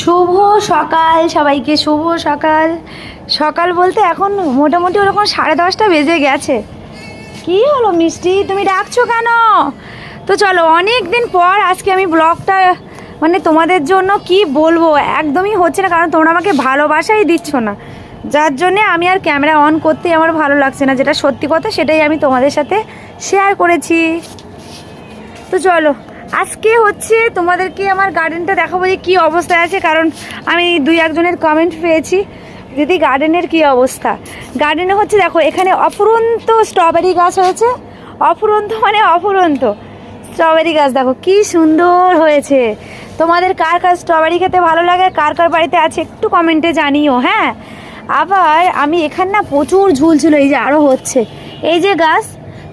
শুভ সকাল, সবাইকে শুভ সকাল। সকাল বলতে এখন মোটামুটি ওরকম সাড়ে দশটা বেজে গেছে। কি হলো মিষ্টি? তুমি ডাকছো কেন? তো চলো অনেক দিন পর আজকে আমি ব্লগটা মানে তোমাদের জন্য কি বলব, একদমই হচ্ছে না, কারণ তোমরা আমাকে ভালোবাসাই দিচ্ছ না। যার জন্যে আমি আর ক্যামেরা অন করতে আমার ভালো লাগছে না, যেটা সত্যি কথা সেটাই আমি তোমাদের সাথে শেয়ার করেছি। তো চলো আজকে হচ্ছে তোমাদেরকে আমার গার্ডেনটা দেখাবো যে কী অবস্থায় আছে, কারণ আমি দুই একজনের কমেন্ট পেয়েছি, দিদি গার্ডেনের কী অবস্থা? গার্ডেনে হচ্ছে দেখো, এখানে অফুরন্ত স্ট্রবেরি গাছ হয়েছে। অফুরন্ত মানে অফুরন্ত। স্ট্রবেরি গাছ দেখো, কি সুন্দর হয়েছে। তোমাদের কার কার স্ট্রবেরি খেতে ভালো লাগে, কার কার বাড়িতে আছে একটু কমেন্টে জানিও হ্যাঁ? আবার আমি এখানে না প্রচুর ঝুল ছিল, এই যে আরও হচ্ছে। এই যে গাছ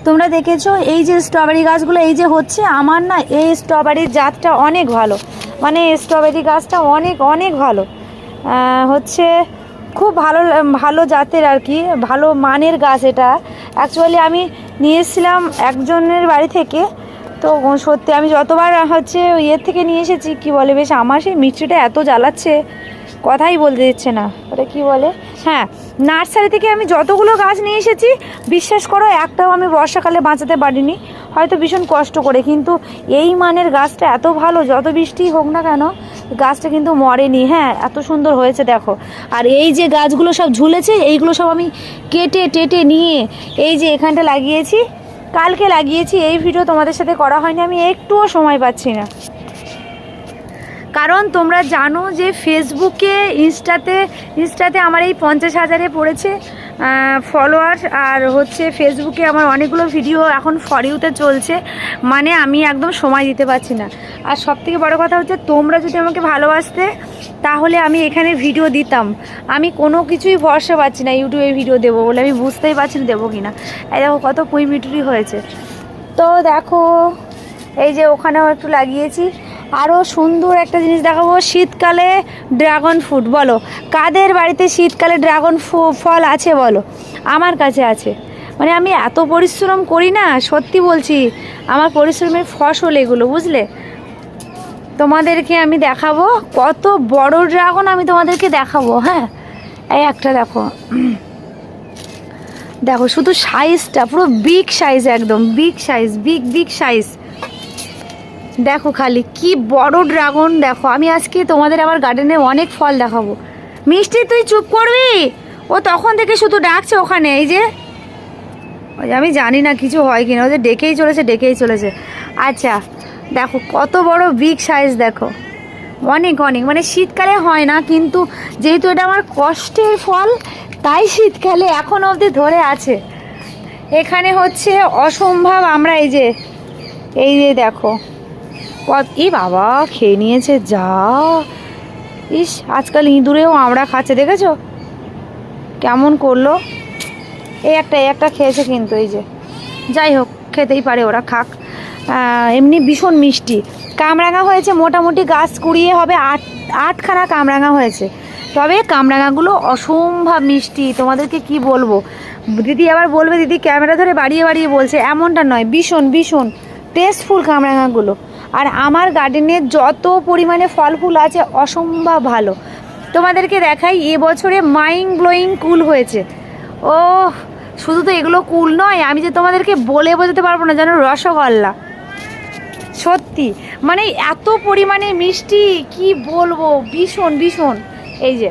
তোমরা দেখেছ, এই যে স্ট্রবেরি গাছগুলো, এই যে হচ্ছে আমার না, এই স্ট্রবেরির জাতটা অনেক ভালো। মানে স্ট্রবেরি গাছটা অনেক অনেক ভালো। হচ্ছে খুব ভালো ভালো জাতের আর কি, ভালো মানের গাছ এটা। অ্যাকচুয়ালি আমি নিয়ে এসেছিলাম একজনের বাড়ি থেকে, তো সত্যি আমি যতবার হচ্ছে ইয়ের থেকে নিয়ে এসেছি, কি বলে বেশ, আমার সেই মিষ্টিটা এত জ্বালাচ্ছে। কথাই বলতে দিচ্ছে না। ওটা কি বলে? হ্যাঁ নার্সারি থেকে আমি যতগুলো গাছ নিয়ে এসেছি বিশ্বাস করো একটাও আমি বর্ষাকালে বাঁচাতে পারিনি। হয়তো ভীষণ কষ্ট করে কিন্তু এই মানের গাছটা এত ভালো যত বৃষ্টি হোক না কেন গাছটা কিন্তু মরেনি। হ্যাঁ এত সুন্দর হয়েছে দেখো। আর এই যে গাছগুলো সব ঝুলেছে এইগুলো সব আমি কেটে টেটে নিয়ে এই যে এখানটা লাগিয়েছি। কালকে লাগিয়েছি এই ভিডিও তোমাদের সাথে করা হয়নি আমি একটুও সময় পাচ্ছি না। কারণ তোমরা জানো যে ফেসবুকে ইনস্টাতে ইনস্টাতে আমার এই পঞ্চাশ হাজারে পড়েছে ফলোয়ার আর হচ্ছে ফেসবুকে আমার অনেকগুলো ভিডিও এখন ফরিউতে চলছে মানে আমি একদম সময় দিতে পারছি না। আর সব থেকে বড়ো কথা হচ্ছে, তোমরা যদি আমাকে ভালোবাসতে, তাহলে আমি এখানে ভিডিও দিতাম। আমি কোনো কিছুই ভরসা পাচ্ছি না ইউটিউবে ভিডিও দেবো বলে, আমি বুঝতেই পারছি না দেবো কি না এই দেখো কত পুঁই মিটুরি হয়েছে। তো দেখো, এই যে ওখানেও একটু লাগিয়েছি। আরও সুন্দর একটা জিনিস দেখাবো, শীতকালে ড্রাগন ফ্রুট বলো। কাদের বাড়িতে শীতকালে ড্রাগন ফল আছে বলো? আমার কাছে আছে। মানে আমি এত পরিশ্রম করি না, সত্যি বলছি, আমার পরিশ্রমের ফসল এগুলো, বুঝলে? তোমাদেরকে আমি দেখাবো, কত বড় ড্রাগন আমি তোমাদেরকে দেখাবো হ্যাঁ? এই একটা দেখো। দেখো, শুধু সাইজটা পুরো বিগ সাইজ একদম big size big big size দেখো খালি, কি বড় ড্রাগন দেখো। আমি আজকে তোমাদের আমার গার্ডেনে অনেক ফল দেখাবো। মিষ্টি, তুই চুপ করবি? ও তখন থেকে শুধু ডাকছে ওখানে, এই যে। আমি জানি না কিছু হয় কিনা ওদের ডেকেই চলেছে ডেকেই চলেছে। আচ্ছা দেখো, কত বড় বিগ সাইজ দেখো। অনেক অনেক মানে শীতকালে হয় না, কিন্তু যেহেতু এটা আমার কষ্টের ফল, তাই শীতকালে এখন অবধি ধরে আছে। এখানে হচ্ছে অসম্ভব, আমরা এই যে এই যে দেখো। ই বাবা, খেয়ে নিয়েছে যা। ইস, আজকাল ইঁদুরেও আমরা খাচ্ছে, দেখেছ? কেমন করল। এই একটা এই একটা খেয়েছে কিন্তু, এই যে। যাই হোক, খেতেই পারে ওরা, খাক। এমনি ভীষণ মিষ্টি। কামরাঙা হয়েছে, মোটামুটি গাছ কুড়িয়ে হবে আট আটখানা কামরাঙা হয়েছে। তবে কামরাঙাগুলো অসম্ভব মিষ্টি। তোমাদেরকে কি বলব? দিদি আবার বলবে, দিদি ক্যামেরা ধরে বাড়িয়ে বাড়িয়ে বলছে, এমনটা নয়, ভীষণ ভীষণ টেস্টফুল কামরাঙাগুলো। আর আমার গার্ডেনে যত পরিমাণে ফল ফুল আছে, অসম্ভব ভালো। তোমাদেরকে দেখাই এবছরে মাইন্ড ব্লোয়িং কুল হয়েছে। ও শুধু তো এগুলো কুল নয়, আমি যে তোমাদেরকে বলে বোঝাতে পারব না, যেন রসগোল্লা। সত্যি মানে এত পরিমাণে মিষ্টি, কি বলব? ভীষণ ভীষণ। এই যে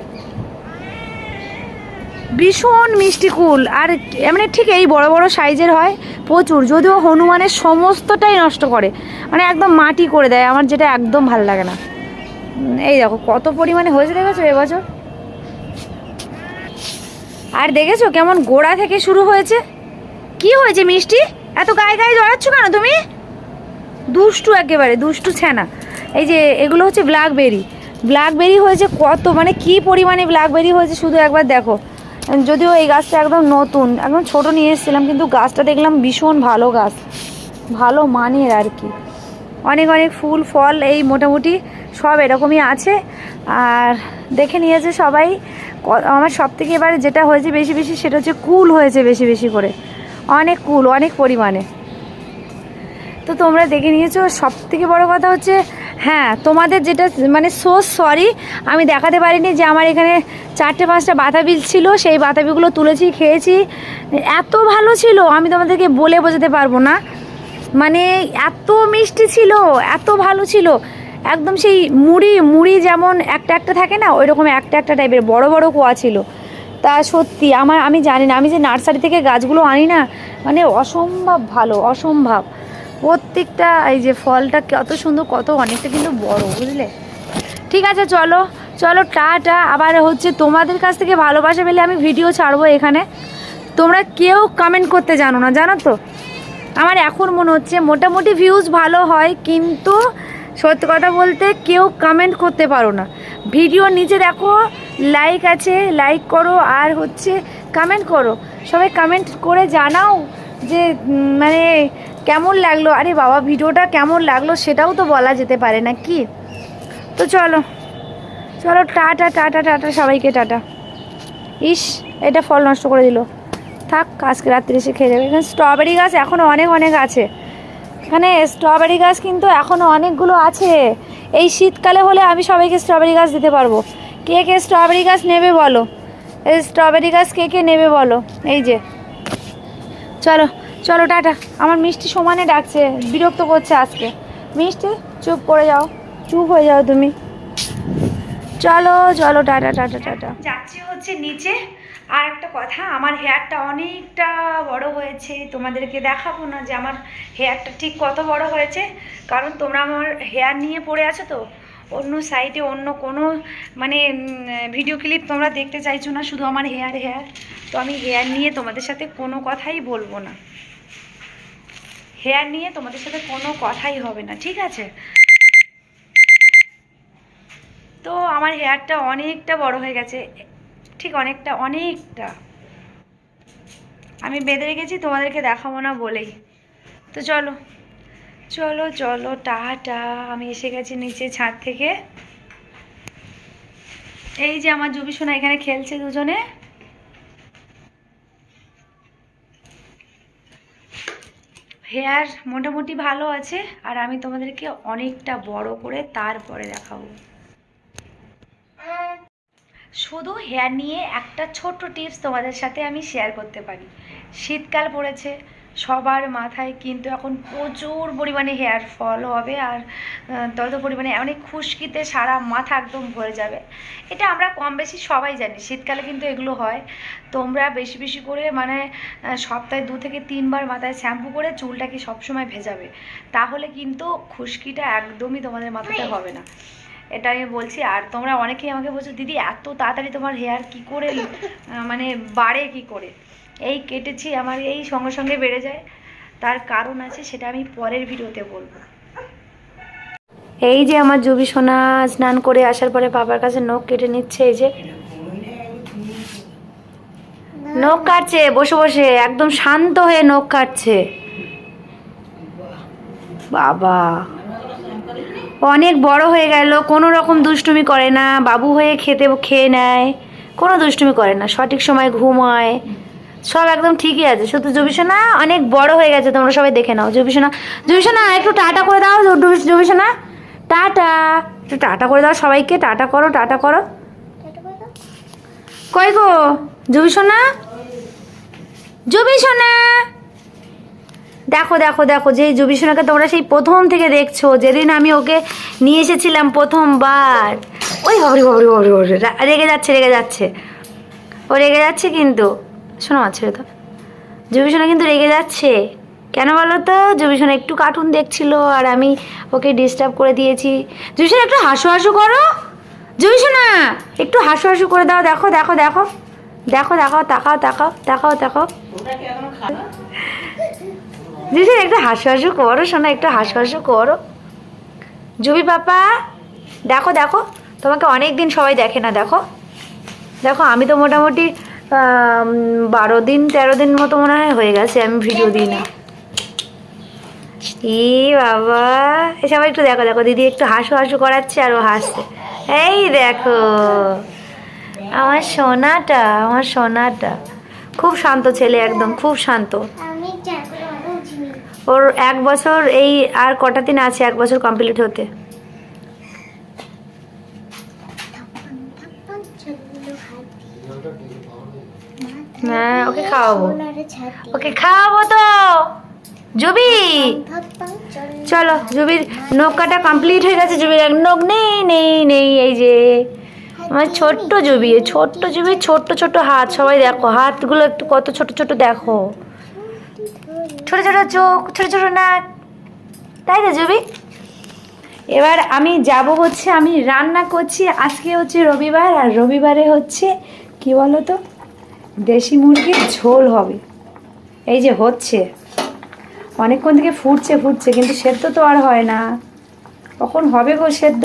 ভীষণ মিষ্টি কুল। আর মানে ঠিক এই বড় বড় সাইজের হয় প্রচুর। যদিও হনুমানের সমস্তটাই নষ্ট করে। মানে একদম মাটি করে দেয়। আমার যেটা একদম ভালো লাগে না। এই দেখো, কত পরিমাণে হয়েছে দেখেছ এবছর? আর দেখেছ কেমন গোড়া থেকে শুরু হয়েছে? কি হয়েছে মিষ্টি? এত গায়ে গায়ে জড়াচ্ছ কেন তুমি? দুষ্টু একেবারে, দুষ্টু ছানা এই যে এগুলো হচ্ছে ব্ল্যাকবেরি ব্ল্যাকবেরি হয়েছে কত? মানে কি পরিমাণে ব্ল্যাকবেরি হয়েছে শুধু একবার দেখো। যদিও এই গাছটা একদম নতুন, একদম ছোট নিয়ে এসেছিলাম, কিন্তু গাছটা দেখলাম ভীষণ ভালো গাছ, ভালো মানের আর কি। অনেক অনেক ফুল, ফল, এই মোটামুটি সব এরকমই আছে। আর দেখে নিয়েছে সবাই আমার সব থেকে এবারে যেটা হয়েছে বেশি বেশি সেটা হচ্ছে কুল হয়েছে বেশি বেশি করে। অনেক কুল, অনেক পরিমাণে। তো তোমরা দেখে নিয়েছো সব থেকে বড় কথা হচ্ছে হ্যাঁ তোমাদের যেটা মানে সো সরি আমি দেখাতে পারিনি যে আমার এখানে চারটে পাঁচটা বাতাবিল ছিল, সেই বাতাবিগুলো তুলেছি, খেয়েছি। এত ভালো ছিল, আমি তোমাদেরকে বলে বোঝাতে পারব না। মানে এত মিষ্টি ছিল, এত ভালো ছিল। একদম সেই মুড়ি মুড়ি যেমন একটা একটা থাকে না ওই রকম একটা একটা টাইপের বড় বড় কোয়া ছিল। তা সত্যি, আমার, আমি জানি না, আমি যে নার্সারি থেকে গাছগুলো আনি না মানে অসম্ভব ভালো, অসম্ভব। প্রত্যেকটা এই যে ফলটা কত সুন্দর, কত অনেকটা কিন্তু বড়, বুঝলে? ঠিক আছে, চলো চলো, টাটা। আবার হচ্ছে তোমাদের কাছ থেকে ভালোবাসা পেলে আমি ভিডিও ছাড়বো এখানে। তোমরা কেউ কমেন্ট করতে জানো না, জানো তো? আমার এখন মনে হচ্ছে মোটামুটি ভিউজ ভালো হয়, কিন্তু সত্যি কথা বলতে কেউ কমেন্ট করতে পারো না। ভিডিওর নিচে দেখো লাইক আছে লাইক করো, আর হচ্ছে কমেন্ট করো। সবাই কমেন্ট করে জানাও যে মানে কেমন লাগল? আরে বাবা, ভিডিওটা কেমন লাগল সেটাও তো বলা যেতে পারে না, কি? তো চলো চলো, টাটা টাটা টাটা, সবাইকে টাটা। ইস, এটা ফল নষ্ট করে দিল। থাক, আজকে রাত্রে এসে খেয়ে যাবে। এখানে স্ট্রবেরি গাছ এখনও অনেক অনেক আছে। এখানে স্ট্রবেরি গাছ কিন্তু এখনও অনেকগুলো আছে। এই শীতকালে হলে আমি সবাইকে স্ট্রবেরি গাছ দিতে পারব। কে কে স্ট্রবেরি গাছ নেবে বলো? এই স্ট্রবেরি গাছ কে কে নেবে বলো? এই যে। চলো। চলো টাটা। আমার মিষ্টি সমানে ডাকছে বিরক্ত করছে আজকে। মিষ্টি চুপ করে যাও। চুপ হয়ে যাও তুমি। চলো চলো টাটা টাটা টাটা। যাচ্ছি হচ্ছে নিচে। আর একটা কথা আমার হেয়ারটা অনেকটা বড় হয়েছে। তোমাদেরকে দেখাবো না যে আমার হেয়ারটা ঠিক কত বড় হয়েছে। কারণ তোমরা আমার হেয়ার নিয়ে পড়ে আছো তো। অন্য সাইডে অন্য কোনো মানে ভিডিও ক্লিপ তোমরা দেখতে চাইছো না, শুধু আমার হেয়ার হেয়ার তো আমি হেয়ার নিয়ে তোমাদের সাথে কোনো কথাই বলব না। হেয়ার নিয়ে তোমাদের সাথে কোনো কথাই হবে না, ঠিক আছে? তো আমার হেয়ারটা অনেকটা বড় হয়ে গেছে, ঠিক অনেকটা অনেকটা। আমি বেঁধে রেখেছি, তোমাদেরকে দেখাবো না বলেই। তো চলো। চলো চলো, টাটা। আমি এসে গেছি নিচে ছাদ থেকে। এই যে আমার জুবি সোনা এখানে খেলছে দুজনে। হেয়ার মোটামুটি ভালো আছে, আর আমি তোমাদেরকে অনেকটা বড় করে তারপরে দেখাবো। শুধু হেয়ার নিয়ে একটা ছোট্ট টিপস তোমাদের সাথে আমি শেয়ার করতে পারি। শীতকাল পড়েছে সবার মাথায় কিন্তু এখন প্রচুর পরিমাণে হেয়ার ফল হবে আর তত পরিমাণে অনেক খুশকিতে সারা মাথা একদম ভরে যাবে। এটা আমরা কম বেশি সবাই জানি শীতকালে কিন্তু এগুলো হয়। তোমরা বেশি বেশি করে মানে সপ্তাহে দু থেকে তিনবার মাথায় শ্যাম্পু করে চুলটাকে সবসময় ভেজাবে। তাহলে কিন্তু খুশকিটা একদমই তোমাদের মাথাতে হবে না। এটা আমি বলছি আর তোমরা অনেকেই আমাকে বলছো দিদি এত তাড়াতাড়ি তোমার হেয়ার কি করে মানে বাড়ে কি করে? এই কেটেছি, আমার এই সঙ্গে সঙ্গে বেড়ে যায়। তার কারণ আছে, সেটা আমি পরের ভিডিওতে বলব। এই যে আমার জুবি সোনা স্নান করে আসার পরে বাবার কাছে নখ কেটে নিচ্ছে, এই যে। নখ কাটছে, বসে বসে, একদম শান্ত হয়ে নখ কাটছে। বাবা, অনেক বড় হয়ে গেল, কোনো রকম দুষ্টুমি করে না, বাবু হয়ে খেতে, খেয়ে নেয়, কোনো দুষ্টুমি করে না, সঠিক সময় ঘুমায় সব একদম ঠিকই আছে। শুধু জবিসোনা অনেক বড় হয়ে গেছে, তোমরা সবাই দেখে নাও। জবিসোনা জবিসোনা একটু টাটা করে দাও জবিসোনা টাটা। একটু টাটা করে দাও সবাইকে। টাটা করো টাটা করো। কই গো? জবিসোনা জবিসোনা দেখো দেখো দেখো যে জুবিসোনাকে তোমরা সেই প্রথম থেকে দেখছ, যেদিন আমি ওকে নিয়ে এসেছিলাম প্রথমবার। ওই হবরি হবরি হবরি হবরি রেগে যাচ্ছে রেগে যাচ্ছে। ও রেগে যাচ্ছে কিন্তু। শোনো আছে তো জুবিসোনা কিন্তু রেগে যাচ্ছে। কেন বলো তো? জুবিসোনা একটু কার্টুন দেখছিল আর আমি ওকে ডিস্টার্ব করে দিয়েছি। জুবিসোনা একটু হাসু হাসু করো। জুবিসোনা একটু হাসু হাসু করে দাও। দেখো দেখো দেখো। দেখো দেখো, তাকাও তাকাও তাকাও তাকাও। দিদি একটু হাসু হাসু করো, শোনা, একটু হাসু হাসু করো। জুবি পাপা, দেখো দেখো। তোমাকে অনেক দিন সবাই দেখে না, দেখো। দেখো, আমি তো মোটামুটি বারো দিন তেরো দিন মতো মনে হয় হয়ে গেছে আমি ভিডিও দিই না। ই বাবা এসব একটু দেখো দেখো দিদি একটু হাসু হাসু করাচ্ছে আর ও হাসছে। এই দেখো আমার সোনাটা আমার সোনাটা। খুব শান্ত ছেলে একদম খুব শান্ত। ওর এক বছর এই আর কটা দিন আছে এক বছর কমপ্লিট হতে। হ্যাঁ ওকে খাওয়াবো। ওকে খাওয়াবো তো। জুবি! চলো জুবির নখ কাটা কমপ্লিট হয়ে গেছে। জুবির এক নখ নেই নেই নেই এই যে। আমার ছোট্ট জুবি ছোট্ট জুবি ছোট্ট ছোট্ট হাত সবাই দেখো। হাতগুলো একটু কত ছোট ছোট দেখো। ছোট ছোট চোখ ছোট ছোট নাক। তাই তো জুবি? এবার আমি যাব হচ্ছে আমি রান্না করছি। আজকে হচ্ছে রবিবার আর রবিবারে হচ্ছে কি বলো তো দেশি মুরগির ঝোল হবে। এই যে হচ্ছে। অনেকক্ষণ থেকে ফুটছে ফুটছে, কিন্তু সেদ্ধ তো আর হয় না। কখন হবে গো সেদ্ধ?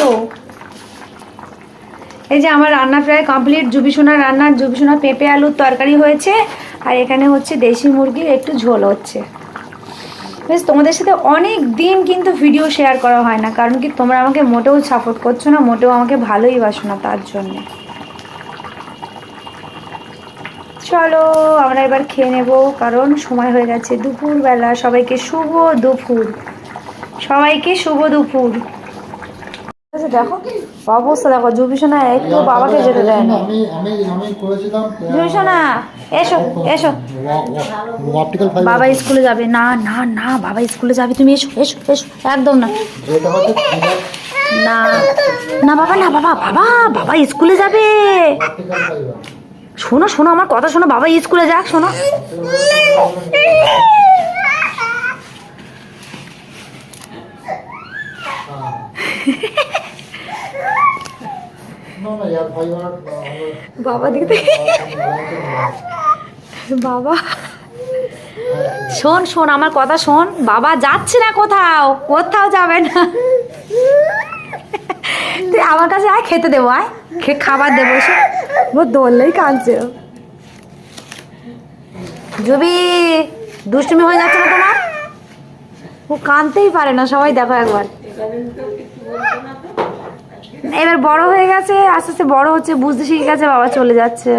এই যে আমার রান্না প্রায় কমপ্লিট জুবিসোনা রান্নার জুবিসোনা পেঁপে আলুর তরকারি হয়েছে, আর এখানে হচ্ছে দেশি মুরগির একটু ঝোল হচ্ছে। বেশ, তোমাদের সাথে অনেক দিন কিন্তু ভিডিও শেয়ার করা হয় না, কারণ কি তোমরা আমাকে মোটেও সাপোর্ট করছ না, মোটেও আমাকে ভালোই বাসো না তার জন্য। চলো আমরা এবার খেয়ে নেব কারণ সময় হয়ে গেছে দুপুরবেলা। সবাইকে শুভ দুপুর। সবাইকে শুভ দুপুর। আচ্ছা, দেখো অবস্থা দেখো জুবিসোনা একটু বাবাকে যেতে দেয় না। জুবিসোনা এসো এসো। বাবা স্কুলে যাবে। না না না বাবা স্কুলে যাবে তুমি এসো এসো এসো একদম না। না না বাবা না বাবা বাবা বাবা স্কুলে যাবে। শোনো শোনো, আমার কথা শোনো, বাবা স্কুলে যাক, শোনো। বাবা বাবা। শোন শোন, আমার কথা শোন। বাবা যাচ্ছে না কোথাও কোথাও যাবে না। তুই আমার কাছে আয়, খেতে দেবো, আয়। খাবার দেবো সে ও দৌড়লেই কাঁদছে। জুবি, দুষ্টুমি হয়ে যাচ্ছে না তোমার? ও কাঁদতেই পারে না, সবাই দেখো একবার। এবার বড় হয়ে গেছে, আস্তে আস্তে বড় হচ্ছে, বুঝতে শিখে গেছে, বাবা চলে যাচ্ছে।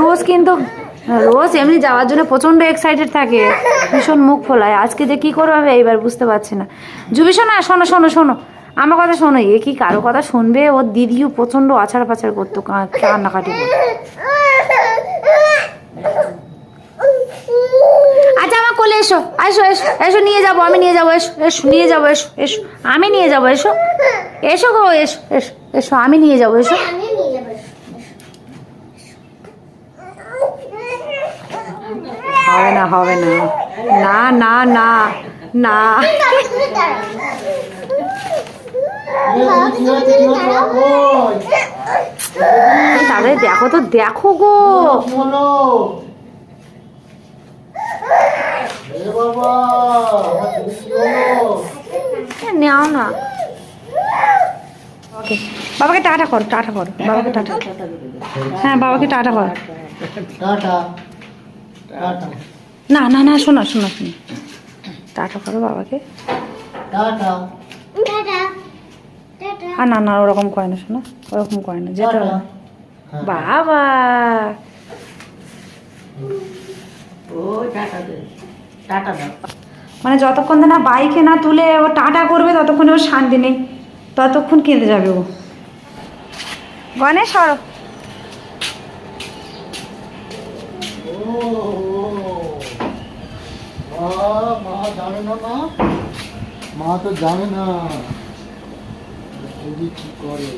রোজ কিন্তু, রোজ এমনি যাওয়ার জন্য প্রচণ্ড এক্সাইটেড থাকে। ভীষণ মুখ ফোলায়। আজকে যে কী করবে এইবার বুঝতে পারছি না। জুবি, শোনো শোনো শোনো শোনো। আমার কথা শোনো, এ কি কারও কথা শুনবে? ওর দিদিও প্রচণ্ড আছাড় পাছাড় করতো কান্নাকাটি আচ্ছা আমার কোলে এসো এসো এসো এসো, নিয়ে যাব, আমি নিয়ে যাব, এসো এসো, নিয়ে যাব, এসো এসো, আমি নিয়ে যাব, এসো। এসো গো, এসো এসো এসো, আমি নিয়ে যাব, এসো। হবে না হবে না। না না না না কি হয়েছে কি হয়েছে ওই তাহলে দেখো তো দেখো গো। এ, নেও না। ওকে বাবাকে টাটা করো টাটা করো বাবাকে টাটা। হ্যাঁ বাবাকে টাটা করো। না না না শোনো শোনো শোনো। টাটা করো বাবাকে। টাটা। আর না না ওরকম করে না শোনা ওরকম করে না যেতে হবে। হ্যাঁ। বাবা মানে যতক্ষণ না বাইকে না তুলে ও টাটা করবে ততক্ষণ ওর শান্তি নেই ততক্ষণ কেঁদে যাবে ও গণেশ সরো ও, ও। মা মা জানে না মা মা তো জানে না দিদি কি করে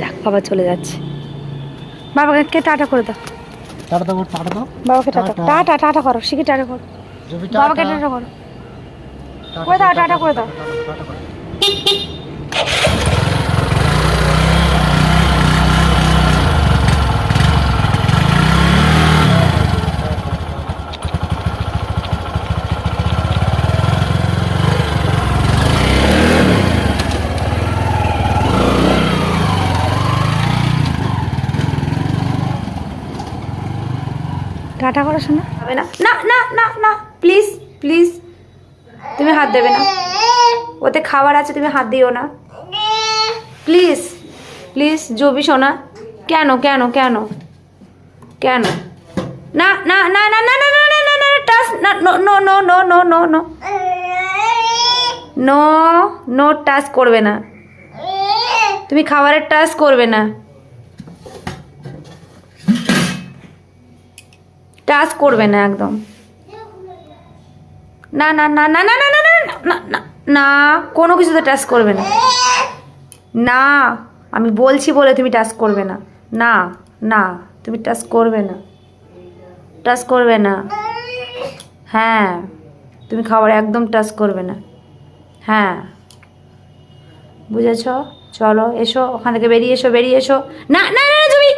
দেখ বাবা চলে যাচ্ছে। বাবাকে টাটা করে দাও? টাটা দাও টাটা দাও। বাবাকে টাটা টাটা। টাটা টাটা করো শিখে টাটা করো? বাবাকে টাটা করো। করে দাও, টাটা করে দাও। টাটা করে শোনা হবে না না না না না প্লিজ প্লিজ তুমি হাত দেবে না ওতে খাবার আছে তুমি হাত দিও না প্লিজ প্লিজ জবি সোনা কেন কেন কেন কেন না না না না না না না না না না টাচ না no no no no no no no no no touch করবে না তুমি খাবারের টাচ করবে না টাচ করবে না একদম না না না না না না না না না না না কোনো কিছুতে টাচ করবে না না আমি বলছি বলে তুমি টাচ করবে না না না তুমি টাচ করবে না টাচ করবে না হ্যাঁ তুমি খাবার একদম টাচ করবে না হ্যাঁ বুঝেছ চলো এসো ওখান থেকে বেরিয়ে এসো বেরিয়ে এসো না না না না, জুবি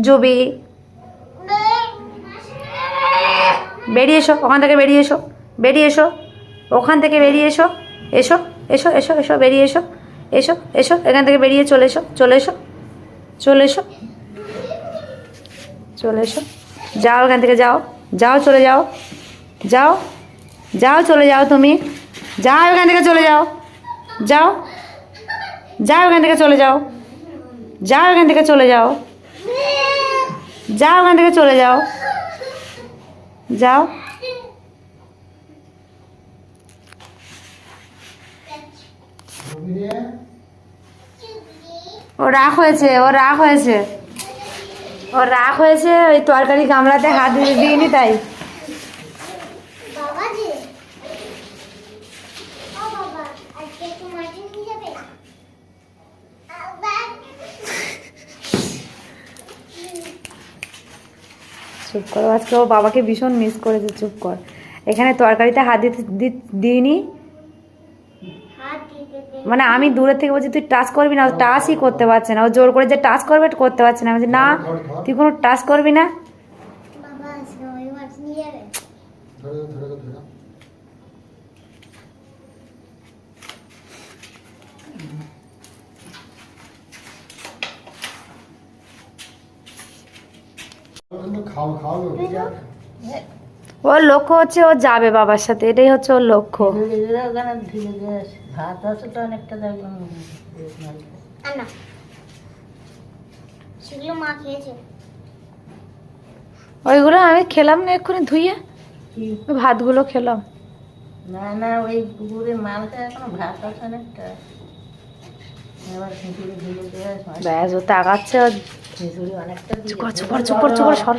জুবি বেরিয়ে এসো, ওখান থেকে বেরিয়ে এসো বেরিয়ে এসো, ওখান থেকে বেরিয়ে এসো এসো এসো এসো এসো, বেরিয়ে এসো এসো এসো, এখান থেকে বেরিয়ে চলে এসো চলে এসো চলে এসো চলে এসো, যাও এখান থেকে, যাও যাও চলে যাও যাও যাও চলে যাও তুমি, যাও এখান থেকে চলে যাও যাও যাও এখান থেকে চলে যাও যাও এখান থেকে চলে যাও যাও এখান থেকে চলে যাও যাও। ও রাগ হয়েছে, ও রাগ হয়েছে। ও রাগ হয়েছে, ওই তরকারি গামলাতে হাত দিয়ে দিইনি তাই বাবা যে ও বাবা আজকে একটু মাটি নিয়ে যাবে আবার চুপ করো। আজকে ও বাবাকে ভীষণ মিস করেছে চুপ কর। এখানে তরকারিতে হাত দিতে দিইনি? মানে আমি দূরে থেকে বলছি তুই টাচ করবি না? টাচই করতে পারছে না। ও জোর করে যে টাচ করবে করতে পারছে না। আমি বলছি, না তুই কোনো টাচ করবি না বাবা আজকে ওই মাটি নিয়ে যাবে ধরে দাও, ধরে দাও, ধরে দাও। কিন্তু খাও খাও ওর লক্ষ্য হচ্ছে ও যাবে বাবার সাথে এটাই হচ্ছে ওর লক্ষ্য। ভাত আছে তো অনেকটা সেগুলো মা খেয়েছে। ওইগুলো আমি খেলাম না এক্ষুনি ওই ভাতগুলো খেলাম। না না ওই পুকুরে মালটা এখনও ভাত আছে অনেকটা। ব্যাস ও তাকাচ্ছে সর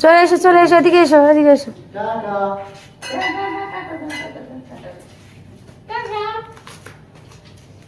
চলে এসো চলে এসো এদিকে এসো এদিকে এসো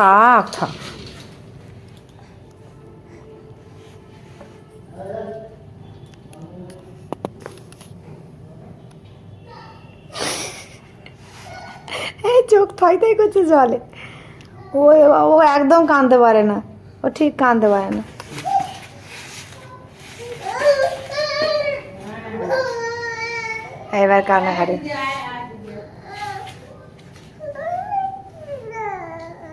থাক থাক। চোখ থই থই করছে জলে। ও ও একদম কাঁদতে পারে না। ও ঠিক কাঁদতে পারে না। এবার কান্নাকাটি। সবাই চলে গেল দুজন চলে গেল বাবারে মা কোথা পাবে না বাবারে বাবা বিরাট মা